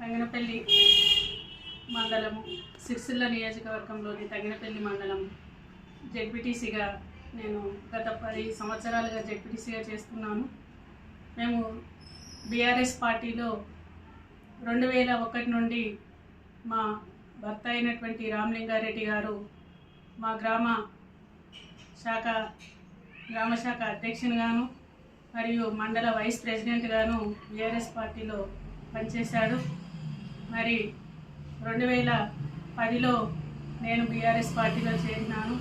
తగినపల్లి మండలము సిరిసిల్ల నియోజకవర్గంలోని తగినపల్లి మండలం జెడ్పీటీసీగా నేను గత పది సంవత్సరాలుగా జెడ్పీటీసీగా చేస్తున్నాను. మేము బీఆర్ఎస్ పార్టీలో రెండు వేల ఒకటి నుండి మా భర్త అయినటువంటి రామలింగారెడ్డి గారు మా గ్రామ శాఖ గ్రామ శాఖ అధ్యక్షునిగాను మరియు మండల వైస్ ప్రెసిడెంట్గాను బీఆర్ఎస్ పార్టీలో పనిచేశాడు. మరి రెండు వేల పదిలో నేను బీఆర్ఎస్ పార్టీలో చేరినాను.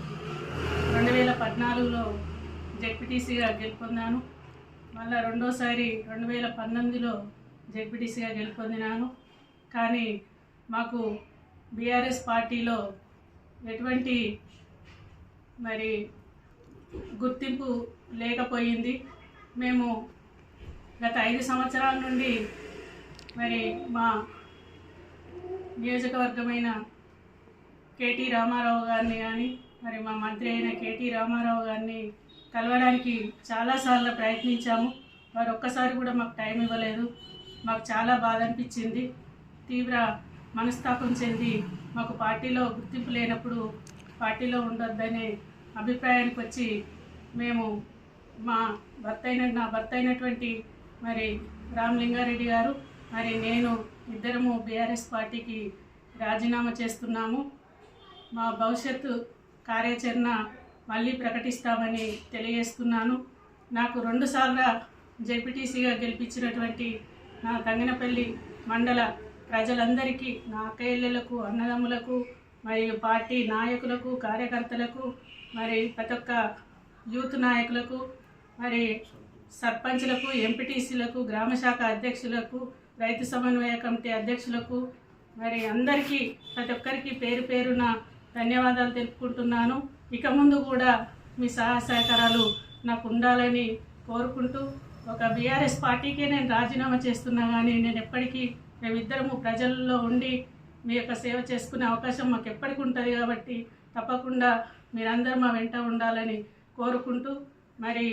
రెండు వేల పద్నాలుగులో జెడ్పీటీసీగా గెలుపొందాను. మళ్ళీ రెండోసారి రెండు వేల పంతొమ్మిదిలో జెడ్పీటీసీగా గెలుపొందినాను. కానీ మాకు బీఆర్ఎస్ పార్టీలో ఎటువంటి మరి గుర్తింపు లేకపోయింది. మేము గత ఐదు సంవత్సరాల నుండి మరి మా నియోజకవర్గమైన కేటీ రామారావు గారిని కానీ మరి మా మంత్రి అయిన కేటీ రామారావు గారిని కలవడానికి చాలాసార్లు ప్రయత్నించాము. వారు ఒక్కసారి కూడా మాకు టైం ఇవ్వలేదు. మాకు చాలా బాధ అనిపించింది. తీవ్ర మనస్తాపం చెంది మాకు పార్టీలో గుర్తింపు లేనప్పుడు పార్టీలో ఉండొద్దనే అభిప్రాయానికి వచ్చి మేము మా భర్త అయిన నా భర్త అయినటువంటి మరి రామలింగారెడ్డి గారు మరి నేను ఇద్దరము బీఆర్ఎస్ పార్టీకి రాజీనామా చేస్తున్నాము. మా భవిష్యత్తు కార్యాచరణ మళ్ళీ ప్రకటిస్తామని తెలియజేస్తున్నాను. నాకు రెండుసార్లు జెడ్పీటీసీగా గెలిపించినటువంటి నా తంగనపల్లి మండల ప్రజలందరికీ నా అక్కయ్యలకు అన్నదమ్ములకు మరియు పార్టీ నాయకులకు కార్యకర్తలకు మరి ప్రతి ఒక్క యూత్ నాయకులకు మరి సర్పంచ్లకు ఎంపీటీసీలకు గ్రామ శాఖ అధ్యక్షులకు రైతు సమన్వయ కమిటీ అధ్యక్షులకు మరి అందరికీ ప్రతి ఒక్కరికి పేరు పేరున ధన్యవాదాలు తెలుపుకుంటున్నాను. ఇక ముందు కూడా మీ సహాయ సహకారాలు నాకు ఉండాలని కోరుకుంటూ ఒక బీఆర్ఎస్ పార్టీకే నేను రాజీనామా చేస్తున్నా కానీ నేను ఎప్పటికీ మేమిద్దరము ప్రజల్లో ఉండి మీ యొక్క సేవ చేసుకునే అవకాశం మాకు ఎప్పటికి ఉంటుంది కాబట్టి తప్పకుండా మీరందరూ మా వెంట ఉండాలని కోరుకుంటూ మరి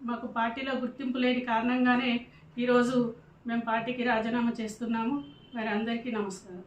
మాకు పార్టీలో గుర్తింపు లేని కారణంగానే ఈరోజు మేము పార్టీకి రాజీనామా చేస్తున్నాము. మరి అందరికీ నమస్కారం.